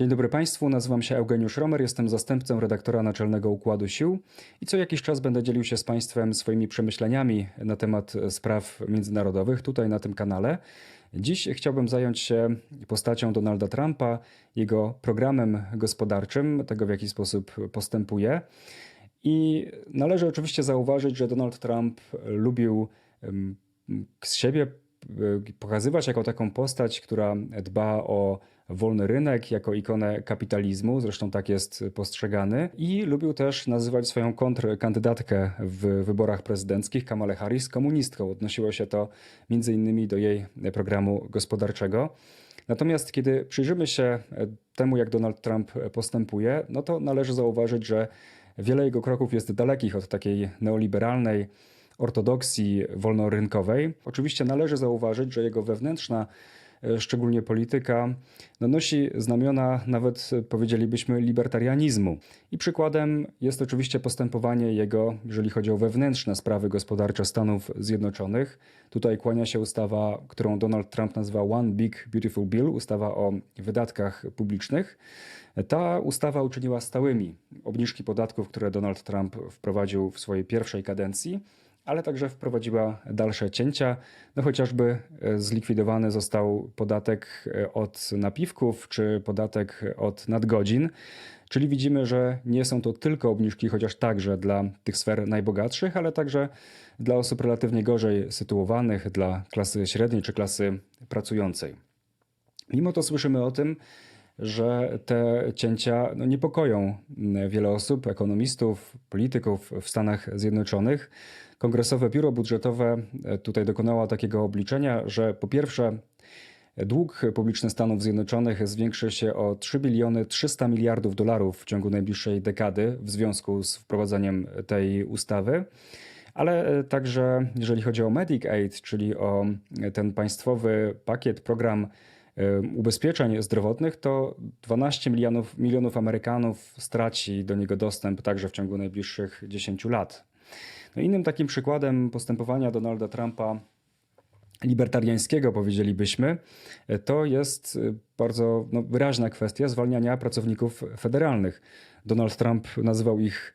Dzień dobry Państwu, nazywam się Eugeniusz Romer, jestem zastępcą redaktora naczelnego Układu Sił i co jakiś czas będę dzielił się z Państwem swoimi przemyśleniami na temat spraw międzynarodowych tutaj na tym kanale. Dziś chciałbym zająć się postacią Donalda Trumpa, jego programem gospodarczym, tego w jaki sposób postępuje. I należy oczywiście zauważyć, że Donald Trump lubił z siebie e, pokazywać jako taką postać, która dba o wolny rynek, jako ikonę kapitalizmu, zresztą tak jest postrzegany. I lubił też nazywać swoją kontrkandydatkę w wyborach prezydenckich, Kamale Harris, komunistką. Odnosiło się to między innymi do jej programu gospodarczego. Natomiast kiedy przyjrzymy się temu, jak Donald Trump postępuje, no to należy zauważyć, że wiele jego kroków jest dalekich od takiej neoliberalnej ortodoksji wolnorynkowej. Oczywiście należy zauważyć, że jego wewnętrzna, szczególnie polityka, no nosi znamiona nawet e, powiedzielibyśmy libertarianizmu. I przykładem jest oczywiście postępowanie jego, jeżeli chodzi o wewnętrzne sprawy gospodarcze Stanów Zjednoczonych. Tutaj kłania się ustawa, którą Donald Trump nazywa One Big Beautiful Bill, ustawa o wydatkach publicznych. Ta ustawa uczyniła stałymi obniżki podatków, które Donald Trump wprowadził w swojej pierwszej kadencji, ale także wprowadziła dalsze cięcia. No chociażby e, zlikwidowany został podatek e, od napiwków czy podatek od nadgodzin. Czyli widzimy, że nie są to tylko obniżki, chociaż także dla tych sfer najbogatszych, ale także dla osób relatywnie gorzej sytuowanych, dla klasy średniej czy klasy pracującej. Mimo to słyszymy o tym, że te cięcia no, niepokoją wiele osób, ekonomistów, polityków w Stanach Zjednoczonych. Kongresowe Biuro Budżetowe e, tutaj dokonało takiego obliczenia, że po pierwsze dług publiczny Stanów Zjednoczonych zwiększy się o 3 biliony 300 miliardów dolarów w ciągu najbliższej dekady w związku z wprowadzeniem tej ustawy. Ale e, także jeżeli chodzi o Medic Aid, czyli o ten państwowy pakiet, program e, ubezpieczeń zdrowotnych, to 12 milionów, milionów Amerykanów straci do niego dostęp także w ciągu najbliższych 10 lat. No innym takim przykładem postępowania Donalda Trumpa libertariańskiego, powiedzielibyśmy, to jest bardzo no, wyraźna kwestia zwalniania pracowników federalnych. Donald Trump nazywał ich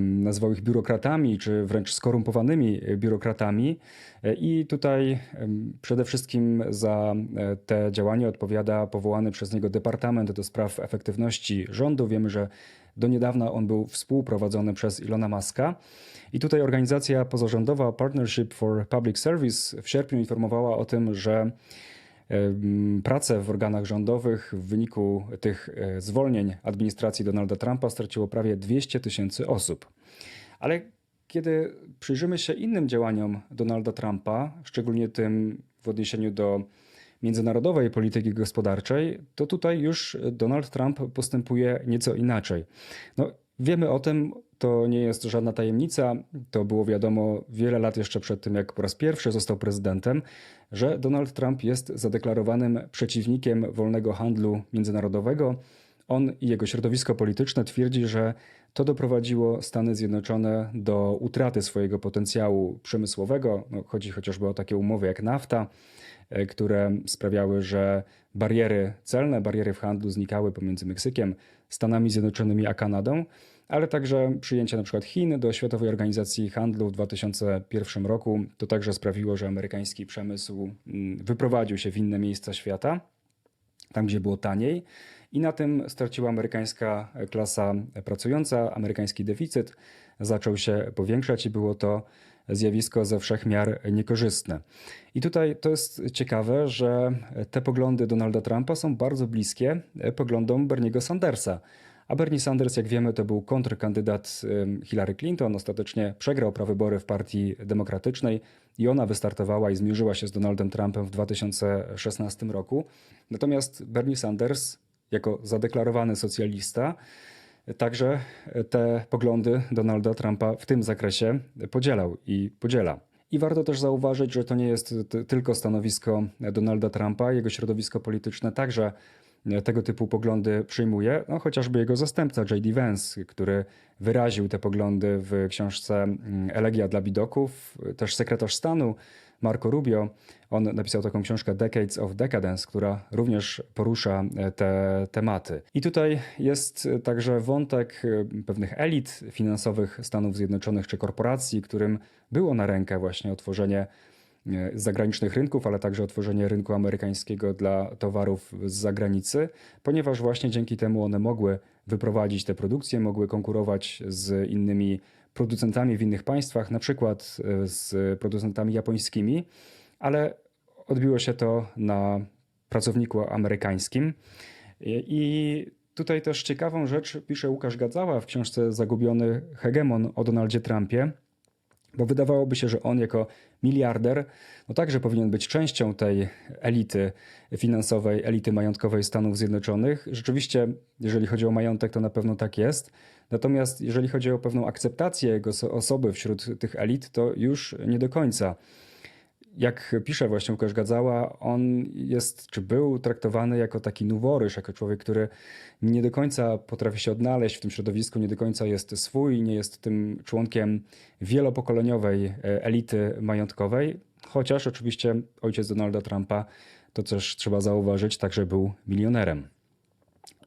nazywał ich biurokratami, czy wręcz skorumpowanymi biurokratami. I tutaj przede wszystkim za e, te działania odpowiada powołany przez niego Departament do Spraw Efektywności Rządu. Wiemy, że do niedawna on był współprowadzony przez Ilona Maska. I tutaj organizacja pozarządowa Partnership for Public Service w sierpniu informowała o tym, że Pracę w organach rządowych w wyniku tych e, zwolnień administracji Donalda Trumpa straciło prawie 200 tysięcy osób. Ale kiedy przyjrzymy się innym działaniom Donalda Trumpa, szczególnie tym w odniesieniu do międzynarodowej polityki gospodarczej, to tutaj już Donald Trump postępuje nieco inaczej. No, wiemy o tym, to nie jest żadna tajemnica, to było wiadomo wiele lat jeszcze przed tym, jak po raz pierwszy został prezydentem, że Donald Trump jest zadeklarowanym przeciwnikiem wolnego handlu międzynarodowego. On i jego środowisko polityczne twierdzi, że to doprowadziło Stany Zjednoczone do utraty swojego potencjału przemysłowego. No, chodzi chociażby o takie umowy jak NAFTA, które sprawiały, że bariery celne, bariery w handlu znikały pomiędzy Meksykiem, Stanami Zjednoczonymi a Kanadą ale także przyjęcie np. Chin do Światowej Organizacji Handlu w 2001 roku. To także sprawiło, że amerykański przemysł mm, wyprowadził się w inne miejsca świata, tam gdzie było taniej. I na tym straciła amerykańska klasa pracująca, amerykański deficyt zaczął się powiększać i było to zjawisko ze wszechmiar niekorzystne. I tutaj to jest ciekawe, że te poglądy Donalda Trumpa są bardzo bliskie poglądom Berniego Sandersa. A Bernie Sanders, jak wiemy, to był kontrkandydat Hillary Clinton. Ostatecznie przegrał prawybory w Partii Demokratycznej i ona wystartowała i zmierzyła się z Donaldem Trumpem w 2016 roku. Natomiast Bernie Sanders, jako zadeklarowany socjalista, także te poglądy Donalda Trumpa w tym zakresie podzielał i podziela. I warto też zauważyć, że to nie jest tylko stanowisko Donalda Trumpa, jego środowisko polityczne także tego typu poglądy przyjmuje, no, chociażby jego zastępca J.D. Vance, który wyraził te poglądy w książce mm, Elegia dla bidoków, też sekretarz stanu Marco Rubio. On napisał taką książkę Decades of Decadence, która również porusza e, te tematy. I tutaj jest także wątek e, pewnych elit finansowych Stanów Zjednoczonych czy korporacji, którym było na rękę właśnie otworzenie e, zagranicznych rynków, ale także otworzenie rynku amerykańskiego dla towarów z zagranicy, ponieważ właśnie dzięki temu one mogły wyprowadzić te produkcje, mogły konkurować z innymi producentami w innych państwach, na przykład e, z producentami japońskimi, ale odbiło się to na pracowniku amerykańskim. I tutaj też ciekawą rzecz pisze Łukasz Gadzała w książce Zagubiony hegemon o Donaldzie Trumpie, bo wydawałoby się, że on jako miliarder, no także powinien być częścią tej elity finansowej, elity majątkowej Stanów Zjednoczonych. Rzeczywiście, jeżeli chodzi o majątek, to na pewno tak jest. Natomiast jeżeli chodzi o pewną akceptację jego osoby wśród tych elit, to już nie do końca. Jak pisze właśnie Łukasz Gadzała, on jest, czy był traktowany jako taki noworyż, jako człowiek, który nie do końca potrafi się odnaleźć w tym środowisku, nie do końca jest swój, nie jest tym członkiem wielopokoleniowej e, elity majątkowej, chociaż oczywiście ojciec Donalda Trumpa, to też trzeba zauważyć, także był milionerem.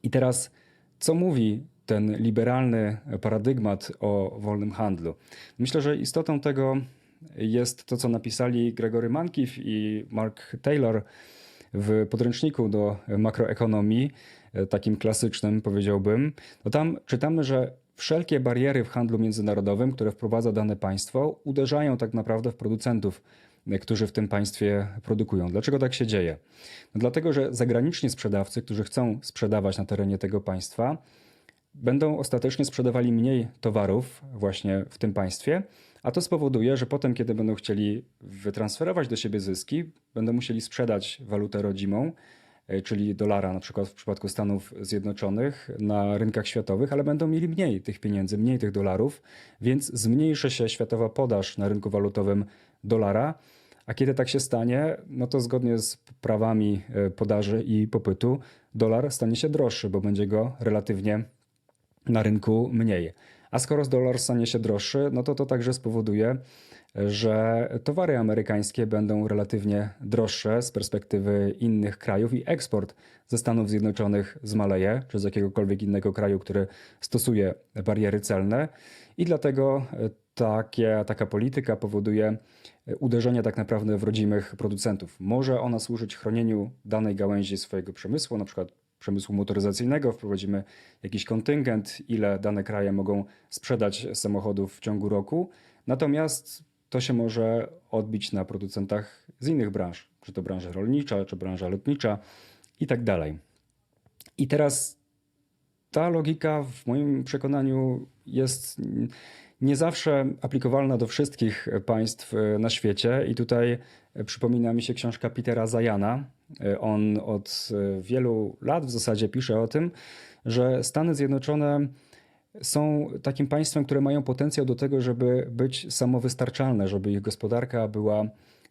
I teraz, co mówi ten liberalny paradygmat o wolnym handlu? Myślę, że istotą tego jest to, co napisali Gregory Mankiw i Mark Taylor w podręczniku do makroekonomii, e, takim klasycznym powiedziałbym. No tam czytamy, że wszelkie bariery w handlu międzynarodowym, które wprowadza dane państwo, uderzają tak naprawdę w producentów e, którzy w tym państwie produkują. Dlaczego tak się dzieje? No dlatego, że zagraniczni sprzedawcy, którzy chcą sprzedawać na terenie tego państwa, będą ostatecznie sprzedawali mniej towarów właśnie w tym państwie, a to spowoduje, że potem, kiedy będą chcieli wytransferować do siebie zyski, będą musieli sprzedać walutę rodzimą, e, czyli dolara na przykład w przypadku Stanów Zjednoczonych na rynkach światowych, ale będą mieli mniej tych pieniędzy, mniej tych dolarów, więc zmniejszy się światowa podaż na rynku walutowym dolara. A kiedy tak się stanie, no to zgodnie z prawami e, podaży i popytu, dolar stanie się droższy, bo będzie go relatywnie na rynku mniej. A skoro dolar stanie się droższy, no to to także spowoduje, że towary amerykańskie będą relatywnie droższe z perspektywy innych krajów i eksport ze Stanów Zjednoczonych zmaleje, czy z jakiegokolwiek innego kraju, który stosuje bariery celne. I dlatego takie, taka polityka powoduje uderzenie tak naprawdę w rodzimych producentów. Może ona służyć chronieniu danej gałęzi swojego przemysłu, na przykład przemysłu motoryzacyjnego, wprowadzimy jakiś kontyngent, ile dane kraje mogą sprzedać samochodów w ciągu roku. Natomiast to się może odbić na producentach z innych branż, czy to branża rolnicza, czy branża lotnicza i tak dalej. I teraz ta logika w moim przekonaniu jest nie zawsze aplikowalna do wszystkich państw na świecie. I tutaj przypomina mi się książka Petera Zajana, E, on od e, wielu lat w zasadzie pisze o tym, że Stany Zjednoczone są takim państwem, które mają potencjał do tego, żeby być samowystarczalne, żeby ich gospodarka była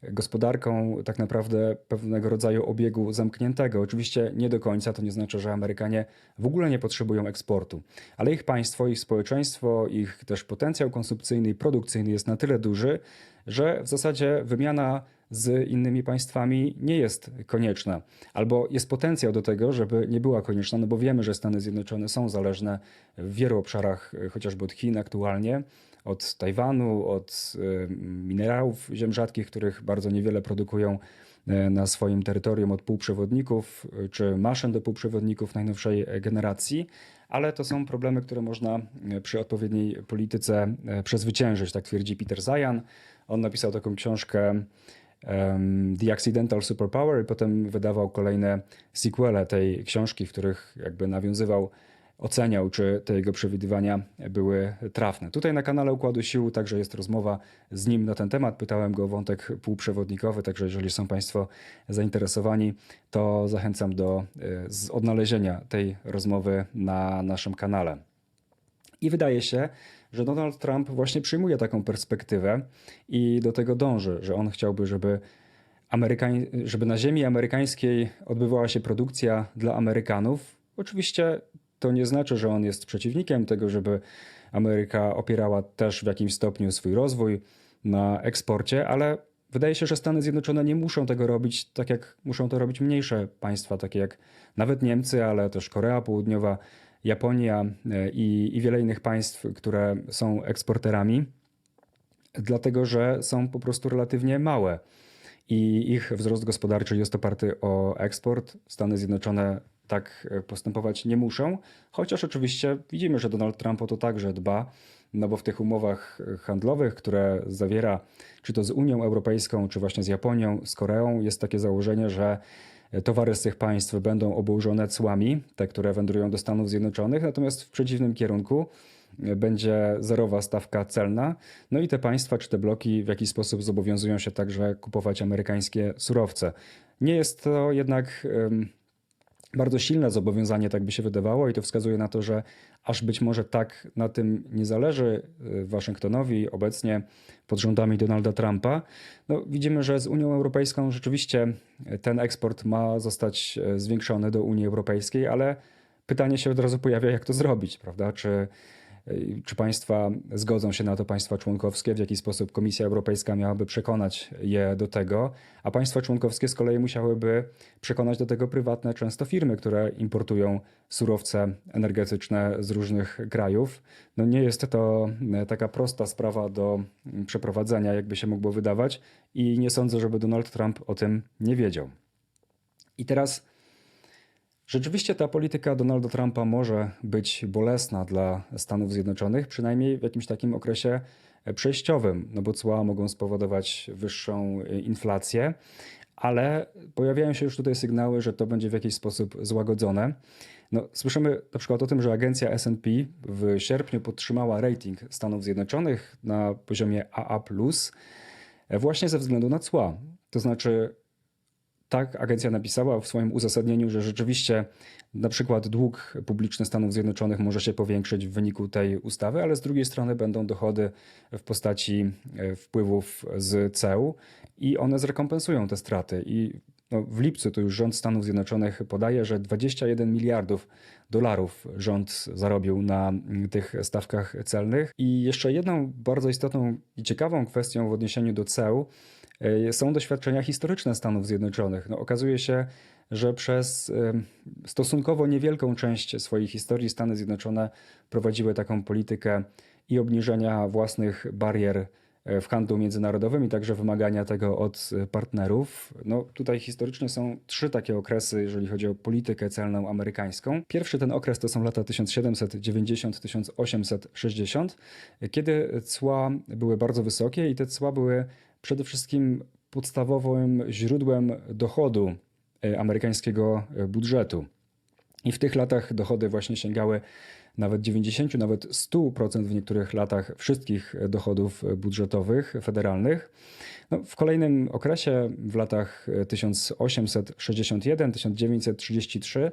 gospodarką tak naprawdę pewnego rodzaju obiegu zamkniętego. Oczywiście nie do końca, to nie znaczy, że Amerykanie w ogóle nie potrzebują eksportu, ale ich państwo, ich społeczeństwo, ich też potencjał konsumpcyjny i produkcyjny jest na tyle duży, że w zasadzie wymiana z innymi państwami nie jest konieczna, albo jest potencjał do tego, żeby nie była konieczna, no bo wiemy, że Stany Zjednoczone są zależne w wielu obszarach, chociażby od Chin aktualnie, od Tajwanu, od y, minerałów ziem rzadkich, których bardzo niewiele produkują y, na swoim terytorium, od półprzewodników y, czy maszyn do półprzewodników najnowszej generacji, ale to są problemy, które można przy odpowiedniej polityce przezwyciężyć, tak twierdzi Peter Zajan. On napisał taką książkę The Accidental Superpower i potem wydawał kolejne sequele tej książki, w których jakby nawiązywał, oceniał, czy te jego przewidywania były trafne. Tutaj na kanale Układu Sił także jest rozmowa z nim na ten temat. Pytałem go o wątek półprzewodnikowy, także jeżeli są Państwo zainteresowani, to zachęcam do e, odnalezienia tej rozmowy na naszym kanale. I wydaje się, że Donald Trump właśnie przyjmuje taką perspektywę i do tego dąży, że on chciałby, żeby, Amerykań, żeby na ziemi amerykańskiej odbywała się produkcja dla Amerykanów. Oczywiście to nie znaczy, że on jest przeciwnikiem tego, żeby Ameryka opierała też w jakimś stopniu swój rozwój na eksporcie, ale wydaje się, że Stany Zjednoczone nie muszą tego robić tak, jak muszą to robić mniejsze państwa, takie jak nawet Niemcy, ale też Korea Południowa, Japonia e, i, i wiele innych państw, które są eksporterami, dlatego że są po prostu relatywnie małe i ich wzrost gospodarczy jest oparty o eksport. Stany Zjednoczone tak e, postępować nie muszą, chociaż oczywiście widzimy, że Donald Trump o to także dba, no bo w tych umowach handlowych, które zawiera czy to z Unią Europejską, czy właśnie z Japonią, z Koreą, jest takie założenie, że towary z tych państw będą obłożone cłami, te, które wędrują do Stanów Zjednoczonych, natomiast w przeciwnym kierunku będzie zerowa stawka celna. No i te państwa czy te bloki w jakiś sposób zobowiązują się także kupować amerykańskie surowce. Nie jest to jednak bardzo silne zobowiązanie, tak by się wydawało, i to wskazuje na to, że aż być może tak na tym nie zależy y, Waszyngtonowi obecnie pod rządami Donalda Trumpa. No, widzimy, że z Unią Europejską rzeczywiście ten eksport ma zostać y, zwiększony do Unii Europejskiej, ale pytanie się od razu pojawia, jak to zrobić, prawda? Czy czy państwa zgodzą się na to, państwa członkowskie, w jaki sposób Komisja Europejska miałaby przekonać je do tego, a państwa członkowskie z kolei musiałyby przekonać do tego prywatne często firmy, które importują surowce energetyczne z różnych krajów. No nie jest to taka prosta sprawa do przeprowadzenia, jakby się mogło wydawać, i nie sądzę, żeby Donald Trump o tym nie wiedział. I teraz Rzeczywiście ta polityka Donalda Trumpa może być bolesna dla Stanów Zjednoczonych, przynajmniej w jakimś takim okresie przejściowym, no bo cła mogą spowodować wyższą inflację, ale pojawiają się już tutaj sygnały, że to będzie w jakiś sposób złagodzone. No, słyszymy na przykład o tym, że agencja SP w sierpniu podtrzymała rating Stanów Zjednoczonych na poziomie AA, właśnie ze względu na cła. To znaczy, tak, agencja napisała w swoim uzasadnieniu, że rzeczywiście na przykład dług publiczny Stanów Zjednoczonych może się powiększyć w wyniku tej ustawy, ale z drugiej strony będą dochody w postaci e, wpływów z ceł i one zrekompensują te straty. I no, w lipcu to już rząd Stanów Zjednoczonych podaje, że 21 miliardów dolarów rząd zarobił na tych stawkach celnych. I jeszcze jedną bardzo istotną i ciekawą kwestią w odniesieniu do ceł E, są doświadczenia historyczne Stanów Zjednoczonych. No, okazuje się, że przez stosunkowo niewielką część swojej historii Stany Zjednoczone prowadziły taką politykę i obniżenia własnych barier e, w handlu międzynarodowym i także wymagania tego od partnerów. No, tutaj historycznie są trzy takie okresy, jeżeli chodzi o politykę celną amerykańską. Pierwszy ten okres to są lata 1790-1860, kiedy cła były bardzo wysokie i te cła były przede wszystkim podstawowym źródłem dochodu e, amerykańskiego e, budżetu. I w tych latach dochody właśnie sięgały nawet 90, nawet 100% w niektórych latach wszystkich dochodów budżetowych federalnych. No, w kolejnym okresie, w latach 1861-1933,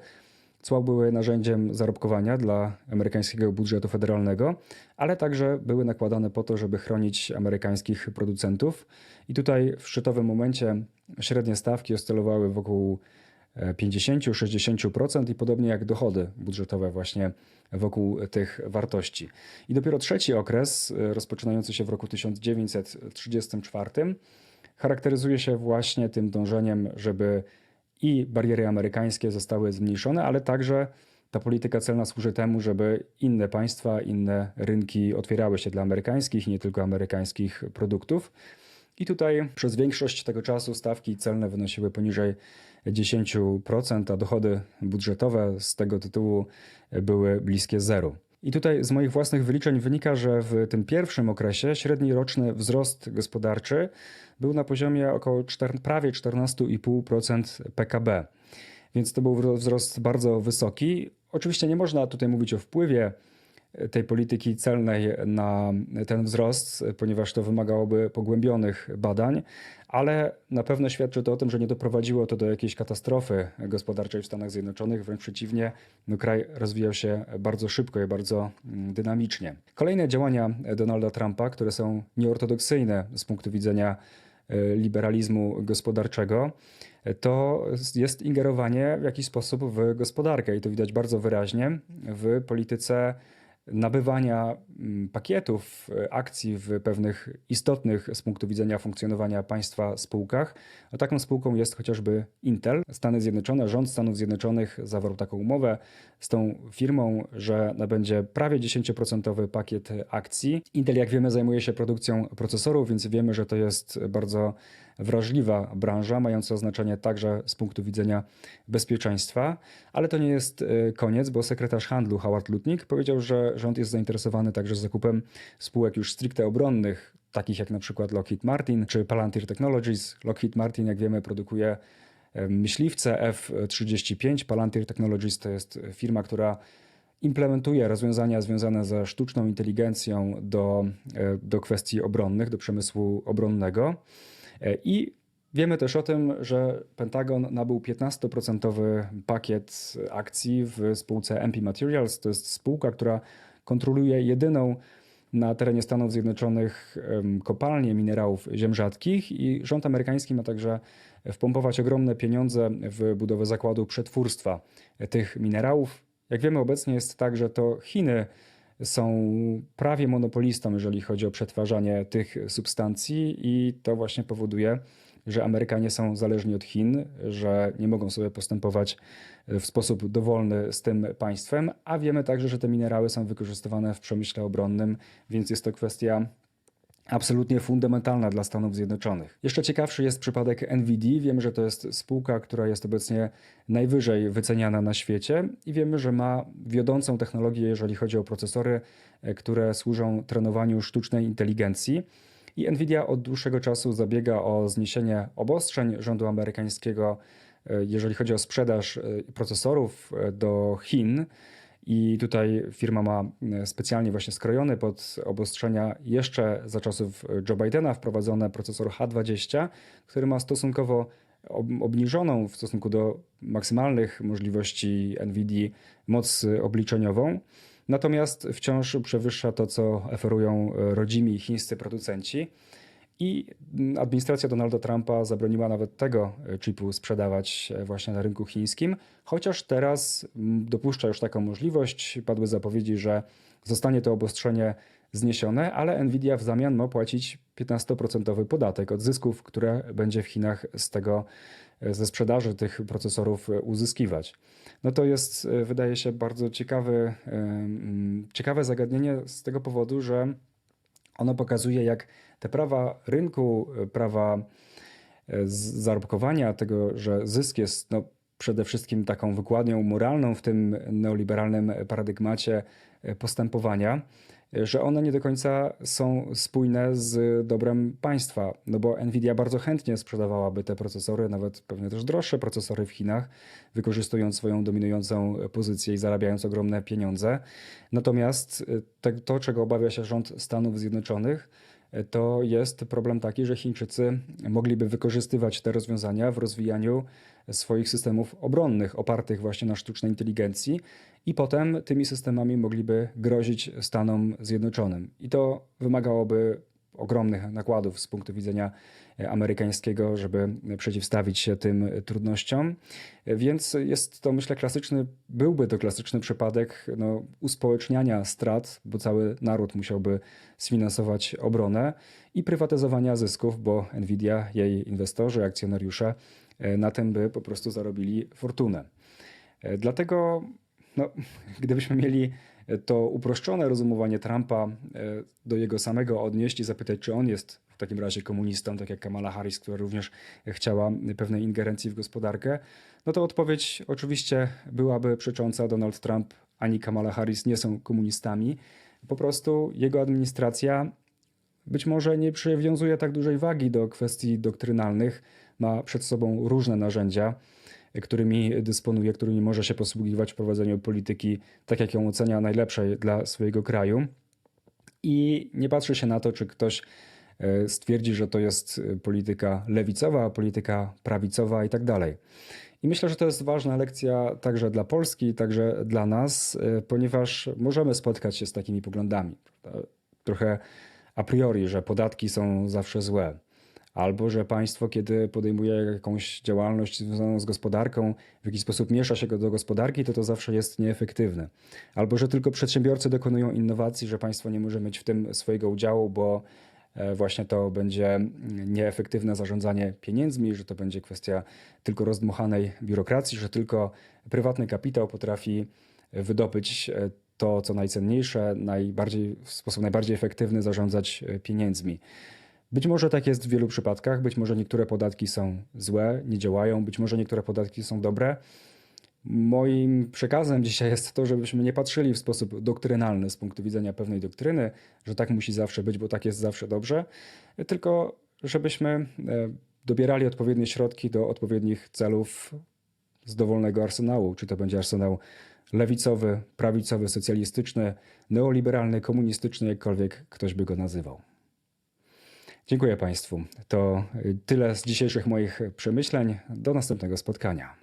Cła były narzędziem zarobkowania dla amerykańskiego budżetu federalnego, ale także były nakładane po to, żeby chronić amerykańskich producentów. I tutaj w szczytowym momencie średnie stawki oscylowały wokół 50-60% e, i podobnie jak dochody budżetowe właśnie wokół tych wartości. I dopiero trzeci okres, e, rozpoczynający się w roku 1934, charakteryzuje się właśnie tym dążeniem, żeby i bariery amerykańskie zostały zmniejszone, ale także ta polityka celna służy temu, żeby inne państwa, inne rynki otwierały się dla amerykańskich, nie tylko amerykańskich produktów. I tutaj przez większość tego czasu stawki celne wynosiły poniżej 10%, a dochody budżetowe z tego tytułu były bliskie zeru. I tutaj z moich własnych wyliczeń wynika, że w tym pierwszym okresie średni roczny wzrost gospodarczy był na poziomie około 4, prawie 14,5% PKB. Więc to był wzrost bardzo wysoki. Oczywiście nie można tutaj mówić o wpływie tej polityki celnej na ten wzrost, ponieważ to wymagałoby pogłębionych badań, ale na pewno świadczy to o tym, że nie doprowadziło to do jakiejś katastrofy gospodarczej w Stanach Zjednoczonych. Wręcz przeciwnie, no kraj rozwijał się bardzo szybko i bardzo mm, dynamicznie. Kolejne działania Donalda Trumpa, które są nieortodoksyjne z punktu widzenia e, liberalizmu gospodarczego, to jest ingerowanie w jakiś sposób w gospodarkę i to widać bardzo wyraźnie w polityce nabywania mm, pakietów e, akcji w pewnych istotnych z punktu widzenia funkcjonowania państwa spółkach. A taką spółką jest chociażby Intel. Stany Zjednoczone, rząd Stanów Zjednoczonych zawarł taką umowę z tą firmą, że nabędzie prawie 10% pakiet akcji. Intel, jak wiemy, zajmuje się produkcją procesorów, więc wiemy, że to jest bardzo wrażliwa branża, mająca znaczenie także z punktu widzenia bezpieczeństwa. Ale to nie jest e, koniec, bo sekretarz handlu Howard Lutnick powiedział, że rząd jest zainteresowany także zakupem spółek już stricte obronnych, takich jak na przykład Lockheed Martin czy Palantir Technologies. Lockheed Martin, jak wiemy, produkuje e, myśliwce F-35. Palantir Technologies to jest firma, która implementuje rozwiązania związane ze sztuczną inteligencją do, e, do kwestii obronnych, do przemysłu obronnego. E, I wiemy też o tym, że Pentagon nabył 15% pakiet akcji w spółce MP Materials. To jest spółka, która kontroluje jedyną na terenie Stanów Zjednoczonych kopalnię minerałów ziem rzadkich i rząd amerykański ma także wpompować ogromne pieniądze w budowę zakładu przetwórstwa tych minerałów. Jak wiemy, obecnie jest tak, że to Chiny są prawie monopolistą, jeżeli chodzi o przetwarzanie tych substancji, i to właśnie powoduje, że Amerykanie są zależni od Chin, że nie mogą sobie postępować w sposób dowolny z tym państwem, a wiemy także, że te minerały są wykorzystywane w przemyśle obronnym, więc jest to kwestia absolutnie fundamentalna dla Stanów Zjednoczonych. Jeszcze ciekawszy jest przypadek NVIDIA. Wiemy, że to jest spółka, która jest obecnie najwyżej wyceniana na świecie i wiemy, że ma wiodącą technologię, jeżeli chodzi o procesory, e, które służą trenowaniu sztucznej inteligencji. I Nvidia od dłuższego czasu zabiega o zniesienie obostrzeń rządu amerykańskiego, e, jeżeli chodzi o sprzedaż e, procesorów do Chin. I tutaj firma ma e, specjalnie właśnie skrojony pod obostrzenia jeszcze za czasów Joe Bidena wprowadzone procesor H20, który ma stosunkowo ob- obniżoną w stosunku do maksymalnych możliwości NVIDIA moc obliczeniową. Natomiast wciąż przewyższa to, co oferują e, rodzimi chińscy producenci. I mm, administracja Donalda Trumpa zabroniła nawet tego e, chipu sprzedawać e, właśnie na rynku chińskim, chociaż teraz mm, dopuszcza już taką możliwość. Padły zapowiedzi, że zostanie to obostrzenie zniesione, ale Nvidia w zamian ma płacić 15% podatek od zysków, które będzie w Chinach z tego e, ze sprzedaży tych procesorów uzyskiwać. No to jest, wydaje się, bardzo ciekawy, em, ciekawe zagadnienie z tego powodu, że ono pokazuje, jak te prawa rynku, e, prawa e, zarobkowania, tego, że zysk jest no, przede wszystkim taką wykładnią moralną w tym neoliberalnym paradygmacie e, postępowania, że one nie do końca są spójne z dobrem państwa. No bo Nvidia bardzo chętnie sprzedawałaby te procesory, nawet pewnie też droższe procesory w Chinach, wykorzystując swoją dominującą pozycję i zarabiając ogromne pieniądze. Natomiast te, to, czego obawia się rząd Stanów Zjednoczonych, to jest problem taki, że Chińczycy mogliby wykorzystywać te rozwiązania w rozwijaniu swoich systemów obronnych, opartych właśnie na sztucznej inteligencji, i potem tymi systemami mogliby grozić Stanom Zjednoczonym. I to wymagałoby ogromnych nakładów z punktu widzenia e, amerykańskiego, żeby przeciwstawić się tym trudnościom. E, Więc jest to, myślę, klasyczny, byłby to klasyczny przypadek no, uspołeczniania strat, bo cały naród musiałby sfinansować obronę i prywatyzowania zysków, bo Nvidia, jej inwestorzy, akcjonariusze e, na tym by po prostu zarobili fortunę. Dlatego, no, gdybyśmy mieli to uproszczone rozumowanie Trumpa e, do jego samego odnieść i zapytać, czy on jest w takim razie komunistą, tak jak Kamala Harris, która również chciała pewnej ingerencji w gospodarkę, no to odpowiedź oczywiście byłaby przecząca. Donald Trump ani Kamala Harris nie są komunistami. Po prostu jego administracja być może nie przywiązuje tak dużej wagi do kwestii doktrynalnych, ma przed sobą różne narzędzia, którymi dysponuje, którymi może się posługiwać w prowadzeniu polityki, tak jak ją ocenia najlepszej dla swojego kraju. I nie patrzy się na to, czy ktoś e, stwierdzi, że to jest e, polityka lewicowa, polityka prawicowa i tak dalej. I myślę, że to jest ważna lekcja także dla Polski, także dla nas, e, ponieważ możemy spotkać się z takimi poglądami. Trochę a priori, że podatki są zawsze złe. Albo że państwo, kiedy podejmuje jakąś działalność związaną z gospodarką, w jakiś sposób miesza się go do gospodarki, to to zawsze jest nieefektywne. Albo że tylko przedsiębiorcy dokonują innowacji, że państwo nie może mieć w tym swojego udziału, bo e, właśnie to będzie nieefektywne zarządzanie pieniędzmi, że to będzie kwestia tylko rozdmuchanej biurokracji, że tylko prywatny kapitał potrafi wydobyć e, to, co najcenniejsze, najbardziej, w sposób najbardziej efektywny zarządzać e, pieniędzmi. Być może tak jest w wielu przypadkach, być może niektóre podatki są złe, nie działają, być może niektóre podatki są dobre. Moim przekazem dzisiaj jest to, żebyśmy nie patrzyli w sposób doktrynalny z punktu widzenia pewnej doktryny, że tak musi zawsze być, bo tak jest zawsze dobrze, tylko żebyśmy e, dobierali odpowiednie środki do odpowiednich celów z dowolnego arsenału. Czy to będzie arsenał lewicowy, prawicowy, socjalistyczny, neoliberalny, komunistyczny, jakkolwiek ktoś by go nazywał. Dziękuję Państwu. To y, tyle z dzisiejszych moich przemyśleń. Do następnego spotkania.